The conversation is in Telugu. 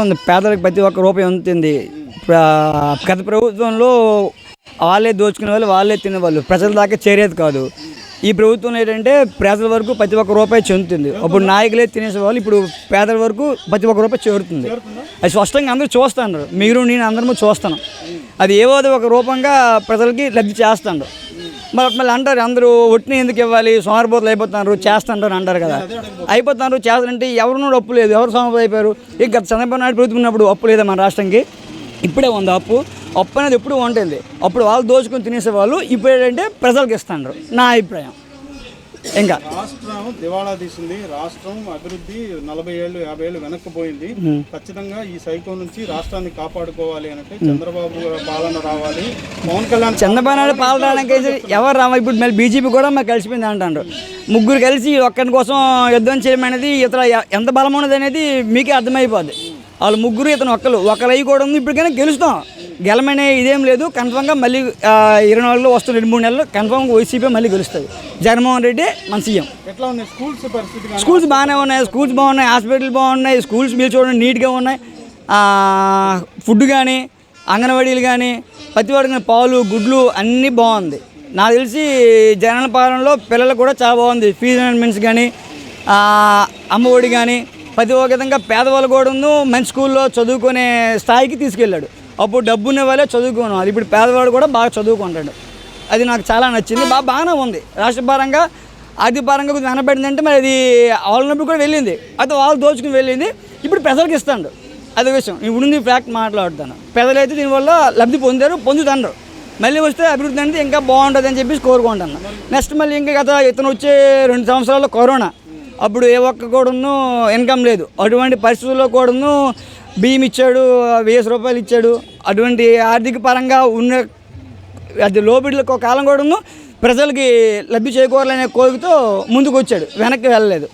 ఉంది. పేదలకు ప్రతి ఒక్క రూపాయి ఉంటుంది. గత ప్రభుత్వంలో వాళ్ళే దోచుకునే వాళ్ళు వాళ్ళే తినేవాళ్ళు. ప్రజల దాకా చేరేది కాదు. ఈ ప్రభుత్వం ఏంటంటే పేదల వరకు ప్రతి ఒక్క రూపాయి చెందుతుంది. అప్పుడు నాయకులే తినేసేవాళ్ళు ఇప్పుడు పేదల వరకు ప్రతి ఒక్క రూపాయి చేరుతుంది. అది స్పష్టంగా అందరూ చూస్తాను మీరు నేను అందరము చూస్తాను అది ఏవో ఒక రూపంగా ప్రజలకి లబ్ధి చేస్తాడు మరి మళ్ళీ అంటారు అందరూ ఒట్టిని ఎందుకు ఇవ్వాలి? సోమరిపోతలు అయిపోతున్నారు చేస్తుంటారు అంటారు కదా. అయిపోతున్నారు చేస్తారంటే ఎవరు అప్పు లేదు. ఎవరు సోమరిపోతు అయిపోయారు? ఇక గత చంద్రబాబు నాయుడు ప్రభుత్వం అప్పు లేదా మన రాష్ట్రానికి? ఇప్పుడే ఉంది అప్పు. అప్పు అనేది ఎప్పుడు ఉంటుంది. అప్పుడు వాళ్ళు దోచుకొని తినేసేవాళ్ళు ఇప్పుడు ఏంటంటే ప్రజలకు ఇస్తున్నారు నా అభిప్రాయం. ఇంకా. రాష్ట్రం దివాళా తీసింది. రాష్ట్రం అభివృద్ధి నలభై ఏళ్ళు యాభై ఏళ్ళు వెనక్కిపోయింది. ఖచ్చితంగా ఈ సైకో నుంచి రాష్ట్రాన్ని కాపాడుకోవాలి అంటే చంద్రబాబు పాలన రావాలి. పవన్ కళ్యాణ్ చంద్రబాబు నాయుడు పాలడానికి ఎవరు రామ ఇప్పుడు మళ్ళీ బీజేపీ కూడా మాకు కలిసిపోయింది అంటారు ముగ్గురు కలిసి ఒక్కరి కోసం యుద్ధం చేయడం అనేది ఇతర ఎంత బలం ఉన్నది అనేది మీకే అర్థమైపోద్ది. వాళ్ళు ముగ్గురు ఇతను ఒక్కరు ఒకరు అయ్యి కూడా ఉంది ఇప్పటికైనా గెలుస్తాం. గెలమనే ఇదేం లేదు. కన్ఫామ్గా మళ్ళీ ఇరవై నాలుగులో వస్తున్న రెండు మూడు నెలలు కన్ఫామ్గా వైసీపీ మళ్ళీ గెలుస్తుంది జగన్మోహన్ రెడ్డి మన సీఎం. ఎట్లా ఉన్నాయి? స్కూల్స్ పరిస్థితి స్కూల్స్ బాగానే ఉన్నాయి. స్కూల్స్ బాగున్నాయి హాస్పిటల్ బాగున్నాయి స్కూల్స్ మీరు చూడండి నీట్గా ఉన్నాయి. ఫుడ్ కానీ అంగన్వాడీలు కానీ ప్రతి వాడికి పాలు గుడ్లు అన్నీ బాగుంది. నాకు తెలిసి జగన్ పాలనలో పిల్లలు కూడా చాలా బాగుంది. ఫీజు మేనేజ్మెంట్స్ కానీ అమ్మఒడి కానీ ప్రతి ఒక్క విధంగా పేదవాళ్ళు కూడా మంచి స్కూల్లో చదువుకునే స్థాయికి తీసుకెళ్ళాడు. అప్పుడు డబ్బు ఉన్న వాళ్ళే చదువుకున్నాడు ఇప్పుడు పేదవాడు కూడా బాగా చదువుకుంటాడు. అది నాకు చాలా నచ్చింది. బాగా బాగానే ఉంది. రాష్ట్ర పరంగా ఆర్థిక పరంగా కొంచెం వెనబడిందంటే మరి అది వాళ్ళ నొప్పి కూడా వెళ్ళింది. అది వాళ్ళు దోచుకుని వెళ్ళింది. ఇప్పుడు ప్రజలకు ఇస్తాడు. అది విషయం. ఇప్పుడు ఉంది ఫ్యాక్ట్ మాట్లాడుతాను. ప్రజలైతే దీనివల్ల లబ్ధి పొందారు పొందుతారు మళ్ళీ వస్తే అభివృద్ధి అనేది ఇంకా బాగుంటుంది అని చెప్పేసి కోరుకుంటాను నెక్స్ట్ మళ్ళీ ఇంకా గత ఇతను వచ్చే రెండు సంవత్సరాల్లో కరోనా. అప్పుడు ఏ ఒక్క కూడాను ఇన్కమ్ లేదు. అటువంటి పరిస్థితుల్లో కూడాను బియ్యం ఇచ్చాడు వెయ్యి రూపాయలు ఇచ్చాడు. అటువంటి ఆర్థిక పరంగా ఉన్న అది లోబిడ్లకు కాలం కూడాను ప్రజలకి లబ్ధి చేకూరాలనే కోరికతో ముందుకు వచ్చాడు వెనక్కి వెళ్ళలేదు.